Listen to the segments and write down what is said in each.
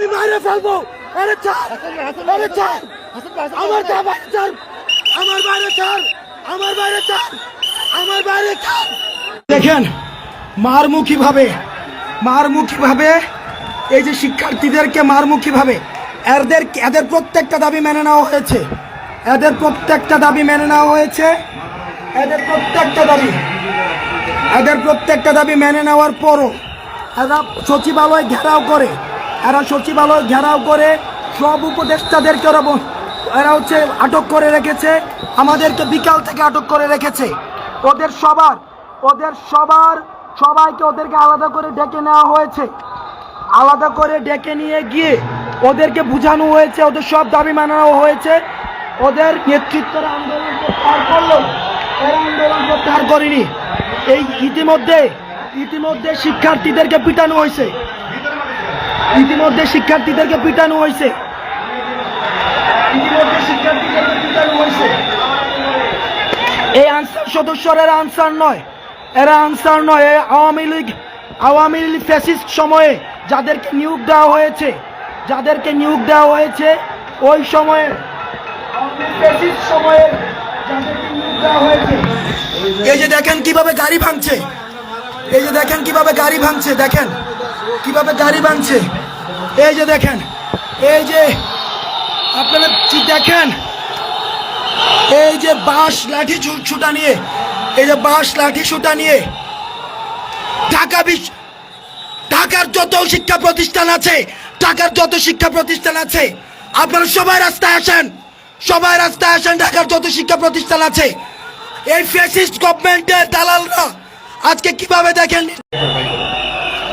আমি মারে ফেলব। আরে চার আরে চার আমার বাইরে চার আমার বাইরে চার আমার বাইরে চার আমার বাইরে চার দেখেন মারমুখী ভাবে মারমুখী ভাবে এই যে শিক্ষার্থীদেরকে মারমুখী ভাবে এদের এদের প্রত্যেকটা দাবি মেনে নেওয়া হয়েছে। এদের প্রত্যেকটা দাবি মেনে নেওয়া হয়েছে। এদের প্রত্যেকটা দাবি এদের প্রত্যেকটা দাবি মেনে নেওয়ার পরও এরা সচিবালয় ঘেরাও করে। এরা সচিবালয় ঘেরাও করে, সব উপদেষ্টাদেরকে ওরা এরা হচ্ছে আটক করে রেখেছে, আমাদেরকে বিকাল থেকে আটক করে রেখেছে। ওদের সবার ওদের সবার সবাইকে ওদেরকে আলাদা করে ডেকে নেওয়া হয়েছে। আলাদা করে ডেকে নিয়ে গিয়ে ওদেরকে বোঝানো হয়েছে, ওদের সব দাবি মানানো হয়েছে। ওদের নেতৃত্বের আন্দোলন প্রত্যাহার করল আন্দোলন প্রত্যাহার করেনি। এই ইতিমধ্যে ইতিমধ্যে শিক্ষার্থীদেরকে পিটানো হয়েছে। ইতিমধ্যে শিক্ষার্থীদেরকে পিটানো হয়েছে। ইতিমধ্যে শিক্ষার্থীদেরকে পিটানো হয়েছে। এই আনসার সদস্যরা এরা আনসার নয়। এরা আনসার নয়। আওয়ামী লীগ আওয়ামী লীগ ফ্যাসিস্ট সময়ে যাদেরকে নিয়োগ দেওয়া হয়েছে যাদেরকে নিয়োগ দেওয়া হয়েছে ওই সময়ে সময়ে দেওয়া হয়েছে। এই যে দেখেন কীভাবে গাড়ি ভাঙছে। এই যে দেখেন কীভাবে গাড়ি ভাঙছে। দেখেন কীভাবে গাড়ি ভাঙছে এই যে দেখেন, এই যে, আপনারা দেখেন? এই যে বাঁশ লাঠি ছুটা নিয়ে, এই যে বাঁশ লাঠি ছুটা নিয়ে ঢাকা বিশ্ব ঢাকার যত শিক্ষা প্রতিষ্ঠান আছে, ঢাকার যত শিক্ষা প্রতিষ্ঠান আছে, আপনারা সবাই রাস্তায় আসেন, সবাই রাস্তায় আসেন, ঢাকার যত শিক্ষা প্রতিষ্ঠান আছে। এই ফ্যাসিস্ট গভর্নমেন্টের দালালরা আজকে কীভাবে দেখেন?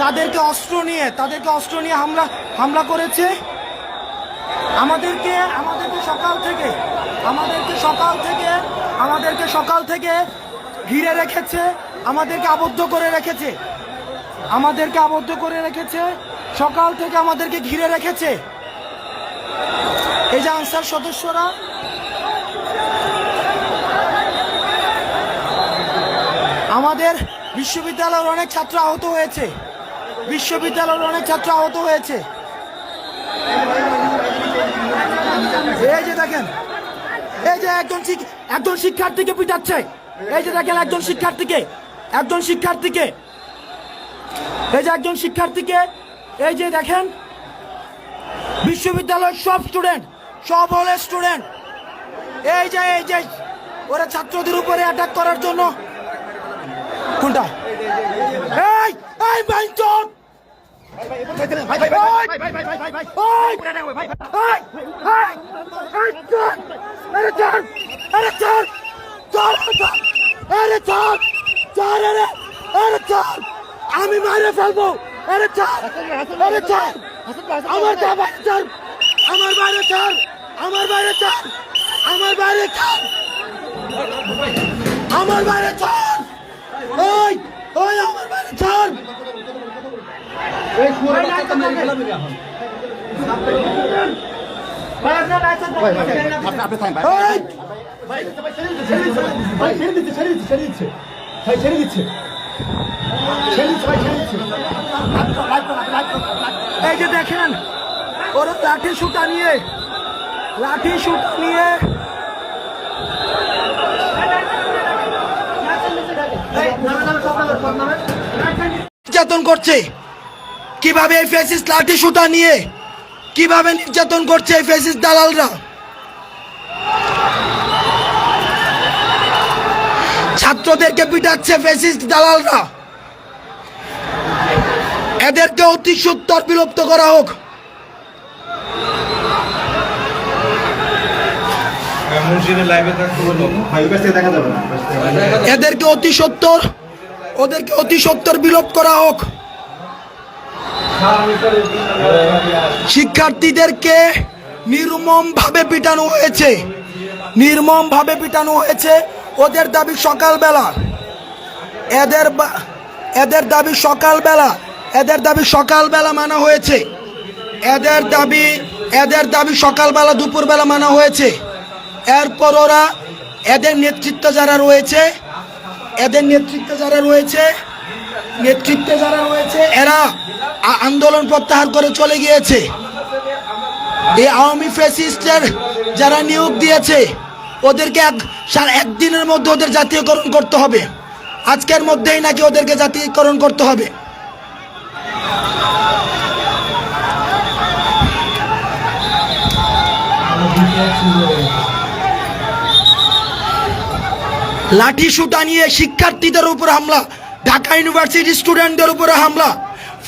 তাদেরকে অস্ত্র নিয়ে, তাদেরকে অস্ত্র নিয়ে হামলা হামলা করেছে। আমাদেরকে আমাদেরকে সকাল থেকে, আমাদেরকে সকাল থেকে, আমাদেরকে সকাল থেকে ঘিরে রেখেছে, আমাদেরকে আবদ্ধ করে রেখেছে। আমাদেরকে আবদ্ধ করে রেখেছে, সকাল থেকে আমাদেরকে ঘিরে রেখেছে। এই যে আনসার সদস্যরা, আমাদের বিশ্ববিদ্যালয়ের অনেক ছাত্র আহত হয়েছে। বিশ্ববিদ্যালয়ের অনেক ছাত্র আহত হয়েছে। এই যে দেখেন, এই যে একজন একজন শিক্ষার্থীকে পিটাচ্ছে। এই যে দেখেন একজন শিক্ষার্থীকে একজন শিক্ষার্থীকে। এই যে একজন শিক্ষার্থীকে, এই যে দেখেন, বিশ্ববিদ্যালয়ের সব স্টুডেন্ট, সব হলের স্টুডেন্ট। এই যে এই যে, ওরা ছাত্রদের উপরে অ্যাটাক করার জন্য আমি মারে ফেলব আমার বাইরে চার আমার বাইরে চার আমার বাইরে চার আমার বাইরে চার আমার বাইরে চার ওই ওই আমার বাইরে ওই এই যে দেখেন ওরা লাঠি সুটা নিয়ে লাঠি সুটা নিয়ে। নির্যাতন করছে। কীভাবে এই ফেসিস লাঠি সুটা নিয়ে? কীভাবে নির্যাতন করছে এই ফেসিস দালালরা? ছাত্রদেরকে পিটাচ্ছে ফেসিস দালালরা। এদেরকে অতি সত্তর বিলুপ্ত করা হোক। এদেরকে অতি সত্তর ওদেরকে অতি সত্তর বিলোপ করা হোক। শিক্ষার্থীদেরকে নির্মম ভাবে পিটানো হয়েছে। নির্মম ভাবে পিটানো হয়েছে ওদের দাবি সকালবেলা। এদের এদের দাবি সকালবেলা, এদের দাবি সকালবেলা মানা হয়েছে। এদের দাবি এদের দাবি সকালবেলা দুপুরবেলা মানা হয়েছে। এরপর ওরা এদের নেতৃত্ব যারা রয়েছে এদের নেতৃত্বে যারা রয়েছে, নেতৃত্বে যারা রয়েছে, এরা আন্দোলন প্রত্যাহার করে চলে গিয়েছে। এই আওয়ামী ফেসিস্টের যারা নিয়োগ দিয়েছে, ওদেরকে এক একদিনের মধ্যে ওদের জাতীয়করণ করতে হবে। আজকের মধ্যেই নাকি ওদেরকে জাতীয়করণ করতে হবে। লাঠি সুটা নিয়ে শিক্ষার্থীদের উপর হামলা, ঢাকা ইউনিভার্সিটি স্টুডেন্টদের উপরে হামলা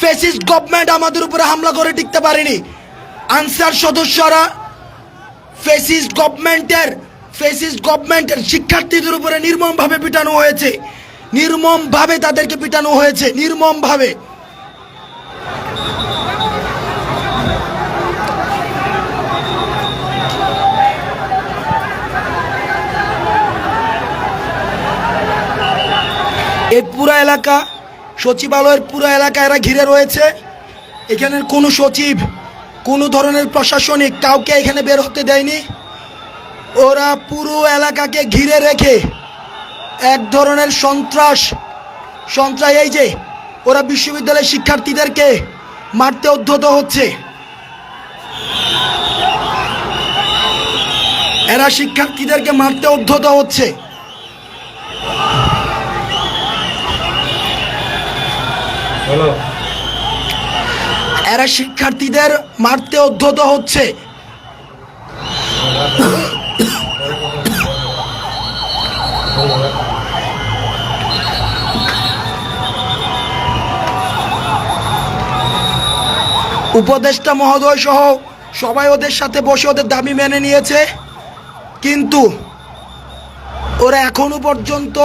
ফেসিস গভর্নমেন্ট আমাদের উপরে হামলা করে টিকতে পারেনি। আনসার সদস্যরা ফেসিস গভর্নমেন্টের ফেসিস গভর্নমেন্টের শিক্ষার্থীদের উপরে নির্মমভাবে পিটানো হয়েছে। নির্মমভাবে তাদেরকে পিটানো হয়েছে, নির্মমভাবে। এই পুরো এলাকা, সচিবালয়ের পুরো এলাকা এরা ঘিরে রয়েছে। এখানের কোনো সচিব, কোনো ধরনের প্রশাসনিক কাউকে এখানে বের হতে দেয়নি। ওরা পুরো এলাকাকে ঘিরে রেখে এক ধরনের সন্ত্রাস সন্ত্রাস এই যে, ওরা বিশ্ববিদ্যালয়ের শিক্ষার্থীদেরকে মারতে উদ্ধত হচ্ছে। এরা শিক্ষার্থীদেরকে মারতে উদ্ধত হচ্ছে। এরা শিক্ষার্থীদের মারতে উদ্ধত হচ্ছে। উপদেষ্টা মহোদয় সহ সবাই ওদের সাথে বসে ওদের দাবি মেনে নিয়েছে। কিন্তু ওরা এখনও পর্যন্ত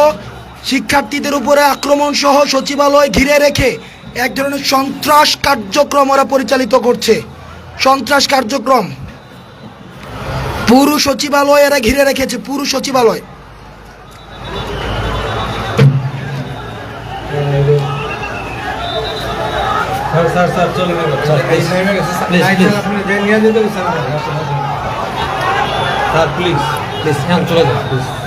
শিক্ষার্থীদের উপরে আক্রমণ সহ সচিবালয় ঘিরে রেখে এক ধরনের সন্ত্রাস কার্যক্রম ওরা পরিচালিত করছে। সন্ত্রাস কার্যক্রম। পুরো সচিবালয় এরা ঘিরে রেখেছে পুরো সচিবালয়। স্যার প্লিজ প্লিজ হ্যাঁ চলে যান প্লিজ